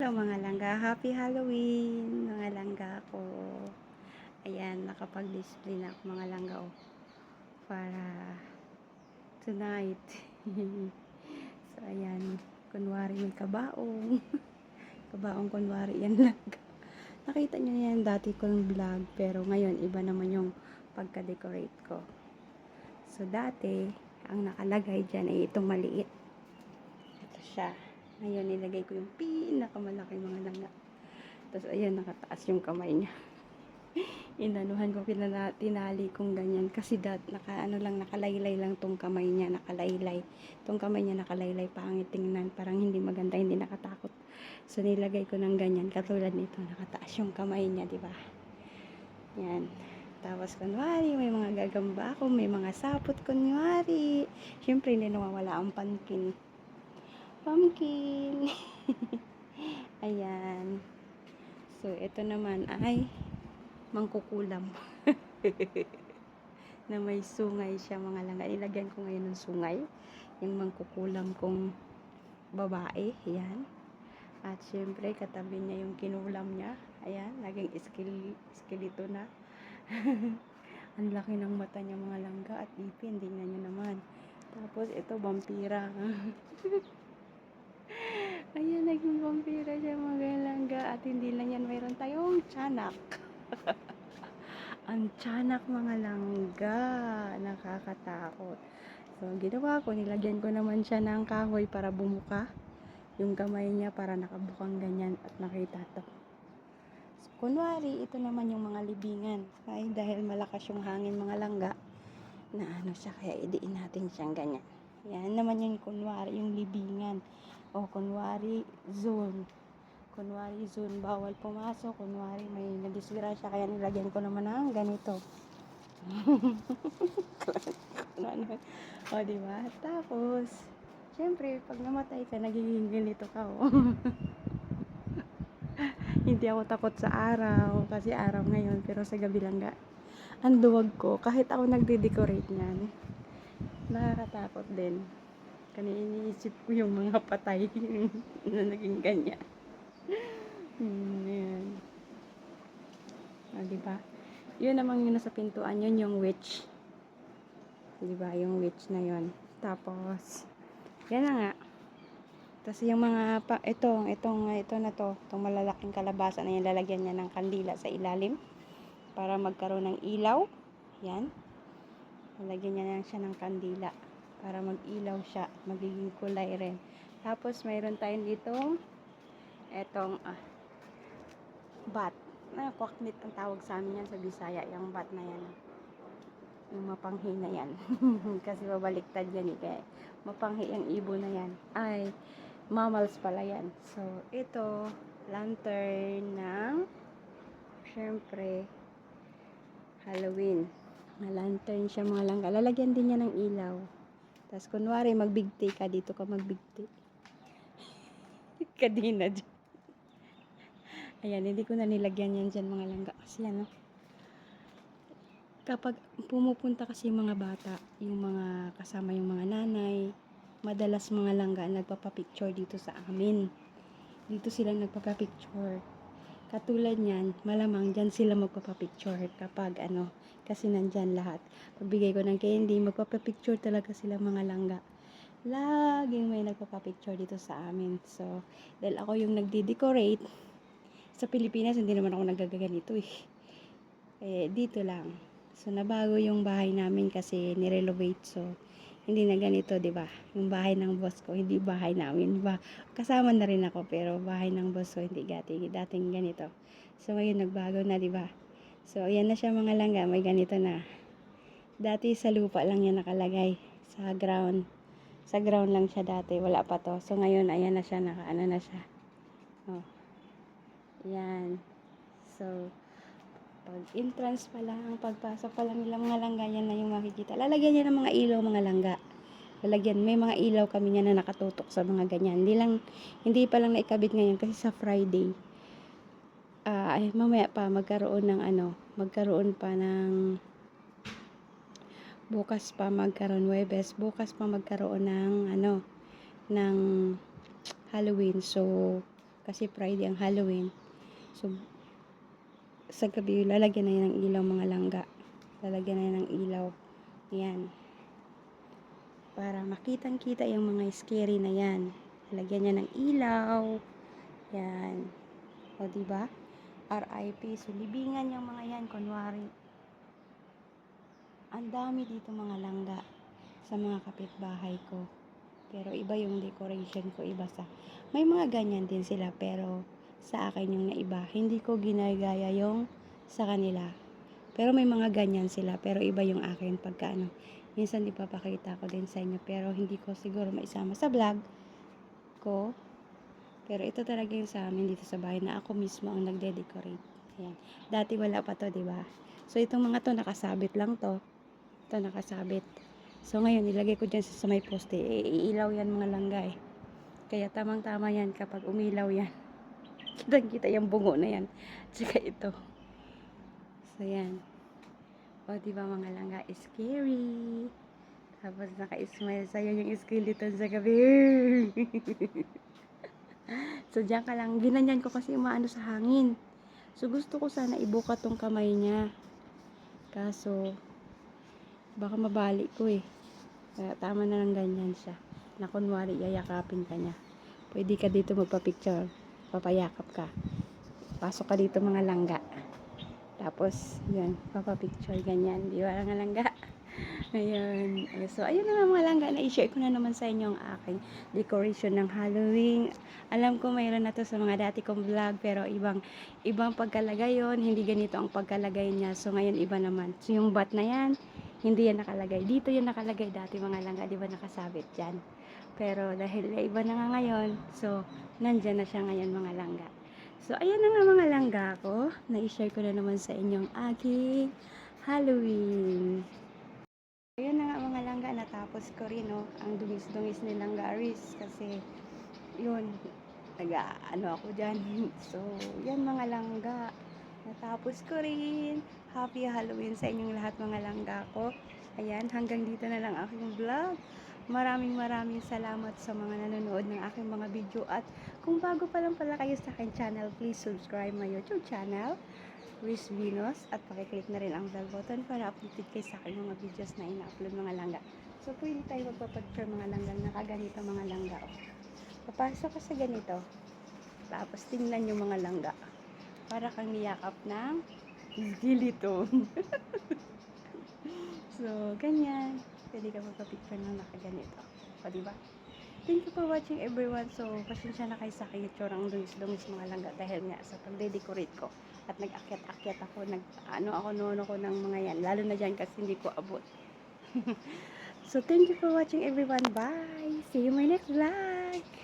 Hello mga langga, happy Halloween mga langga ko. Ayan, nakapag-display na ako mga langga oh, para tonight. so ayan, kunwari may kabaong. kabaong kunwari yan lang. Nakita nyo yan dati kong vlog pero ngayon iba naman yung pagka-decorate ko. So dati, ang nakalagay dyan ay itong maliit. Ito siya. Ngayon, nilagay ko yung pinakamalaki mga langga. Tapos, ayan, nakataas yung kamay niya. Inanuhan ko, pinana, tinali kong ganyan. Kasi dat, naka, ano lang, nakalaylay lang tong kamay niya, nakalaylay. Tong kamay niya nakalaylay, pangit tingnan. Parang hindi maganda, hindi nakatakot. So, nilagay ko ng ganyan. Katulad nito, nakataas yung kamay niya, di ba? Yan. Tapos, kunwari, may mga gagamba ako, may mga sapot, kunwari. Siyempre, hindi nawawala ang pumpkin pumpkin. Ayan. So, ito naman ay mangkukulam. na may sungay siya mga langga. Ilagyan ko ngayon ng sungay. Yung mangkukulam kong babae. Ayan. At syempre, katabi niya yung kinulam niya. Ayan, naging skill, skeleto na. Ang laki ng mata niya mga langga at ipin. Tingnan niyo naman. Tapos, ito, vampira. Ayan, naging vampira siya mga langga. At hindi lang yan, mayroon tayong tiyanak. Ang tiyanak mga langga. Nakakatakot. So, ginawa ko, nilagyan ko naman siya ng kahoy para bumuka. Yung kamay niya para nakabukang ganyan at nakita to. So, kunwari, ito naman yung mga libingan. Ay, dahil malakas yung hangin mga langga, na ano siya, kaya idiin natin siyang ganyan. Yan naman yung kunwari, yung libingan. O kunwari, zone. Kunwari, zone, bawal pumasok. Kunwari, may nadisgrasya, kaya nilagyan ko naman ng ganito. O, diba? Tapos, syempre, pag namatay ka, nagiging ganito ka, oh. Hindi ako takot sa araw, kasi araw ngayon, pero sa gabi lang ga. Ang duwag ko, kahit ako nagde-decorate niyan, nakakatakot din. Kani iniisip ko yung mga patay na naging ganyan. Hmm, yan. Ah, di ba? Yun namang yung nasa pintuan, yun yung witch. Di ba? Yung witch na yun. Tapos, yan na nga. Tapos yung mga, pa, ito, itong, ito na to, itong malalaking kalabasa na yan, lalagyan niya ng kandila sa ilalim para magkaroon ng ilaw. Yan. Lalagyan niya lang siya ng kandila para mag-ilaw siya, magiging kulay rin. Tapos mayroon tayong dito etong ah, bat. Na kwaknit ang tawag sa amin yan sa Bisaya, yung bat na yan. Yung mapanghi na yan. Kasi babaliktad yan eh. Kaya mapanghi ang ibon na yan. Ay, mammals pala yan. So, ito, lantern ng syempre Halloween. Na lantern siya mga langga. Lalagyan din niya ng ilaw. Tapos kunwari magbigti ka dito ka magbigti. Kadina dyan. Ayan, hindi ko na nilagyan yan dyan mga langga. Kasi ano, kapag pumupunta kasi yung mga bata, yung mga kasama yung mga nanay, madalas mga langga nagpapapicture dito sa amin. Dito sila nagpapapicture. Katulad niyan, malamang dyan sila magpapapicture kapag ano, kasi nandyan lahat. Pagbigay ko ng candy, magpapapicture talaga sila mga langga. Laging may nagpapapicture dito sa amin. So, dahil ako yung nagdi-decorate, sa Pilipinas, hindi naman ako nagaganito eh. Eh, dito lang. So, nabago yung bahay namin kasi nirenovate. So, hindi na ganito, di ba? Yung bahay ng boss ko, hindi bahay namin. Ba kasama na rin ako, pero bahay ng boss ko, hindi dating, dating ganito. So, ngayon nagbago na, di ba? So, ayan na siya mga langga, may ganito na. Dati sa lupa lang yan nakalagay, sa ground. Sa ground lang siya dati, wala pa to. So, ngayon, ayan na siya, naka, ano na siya. Oh. Yan. So, pag entrance pa lang, pagpasok pa lang nila mga langga, yan na yung makikita. Lalagyan niya ng mga ilaw, mga langga. Lalagyan, may mga ilaw kami niya na nakatutok sa mga ganyan. Hindi lang, hindi pa lang naikabit ngayon kasi sa Friday. Ah, ay, mamaya pa, magkaroon ng ano, magkaroon pa ng bukas pa magkaroon Webes, bukas pa magkaroon ng ano, ng Halloween. So, Kasi Friday ang Halloween. So, sa gabi, lalagyan na yan ng ilaw mga langga. Lalagyan na yan ng ilaw. Yan. Para makitang-kita yung mga scary na yan. Lalagyan niya ng ilaw. Yan. O, diba? RIP. So, libingan yung mga yan. Kunwari, ang dami dito mga langga sa mga kapitbahay ko. Pero iba yung decoration ko, iba sa... May mga ganyan din sila, pero sa akin yung naiba. Hindi ko ginagaya yung sa kanila. Pero may mga ganyan sila, pero iba yung akin pagka ano. Minsan di papakita ko din sa inyo, pero hindi ko siguro maisama sa vlog ko. Pero ito talaga yung sa amin dito sa bahay na ako mismo ang nagde-decorate. Ayan. Dati wala pa to, di ba? So itong mga to nakasabit lang to. Ito nakasabit. So ngayon ilagay ko dyan sa, may poste. E, iilaw yan mga langga eh. Kaya tamang-tama yan kapag umilaw yan. Kitang-kita yung bungo na yan. Tsaka ito. So yan. O di ba mga langga, scary. Tapos naka-smile sa'yo yung skeleton sa gabi. so diyan ka lang. Ginanyan ko kasi umaano sa hangin. So gusto ko sana ibuka tong kamay niya. Kaso, baka mabalik ko eh. Kaya tama na lang ganyan siya. Na kunwari, yayakapin ka niya. Pwede ka dito magpa-picture. Papayakap ka. Pasok ka dito mga langga. Tapos, yun, papapicture ganyan. Di ba mga langga? Ayun. So, ayun na nga mga langga. Na-share ko na naman sa inyo ang aking decoration ng Halloween. Alam ko mayroon na to sa mga dati kong vlog, pero ibang ibang pagkalagay yon Hindi ganito ang pagkalagay niya. So, ngayon iba naman. So, yung bat na yan, hindi yan nakalagay. Dito yan nakalagay dati mga langga. Di ba nakasabit dyan? Pero dahil iba na nga ngayon, so, nandyan na siya ngayon mga langga. So, ayan na nga mga langga ko. Na-share ko na naman sa inyong aking Halloween. Ayan na nga mga langga, natapos ko rin, no, ang dungis-dungis nilang garis kasi, yun, taga, ano ako dyan. So, yan mga langga, natapos ko rin. Happy Halloween sa inyong lahat mga langga ko. Ayan, hanggang dito na lang aking vlog. Maraming maraming salamat sa mga nanonood ng aking mga video at kung bago pa lang pala kayo sa aking channel, please subscribe my YouTube channel, Riz Venus, at pakiclick na rin ang bell button para updated kayo sa aking mga videos na ina-upload mga langga. So, pwede tayo magpapag-share mga langgang nakaganito mga langga. Oh. Papasok ka sa ganito, tapos tingnan yung mga langga. Para kang niyakap ng skeleton. so, ganyan. Pwede ka magpa-picture ng nakaganito. O, diba? Thank you for watching everyone. So, pasensya na kayo sa aking itsura ang dungis-dungis mga langga dahil nga sa pagde-decorate ko. At nag-akyat-akyat ako, nag, ano ako, nono ko ng mga yan. Lalo na dyan kasi hindi ko abot. so, thank you for watching everyone. Bye! See you my next vlog!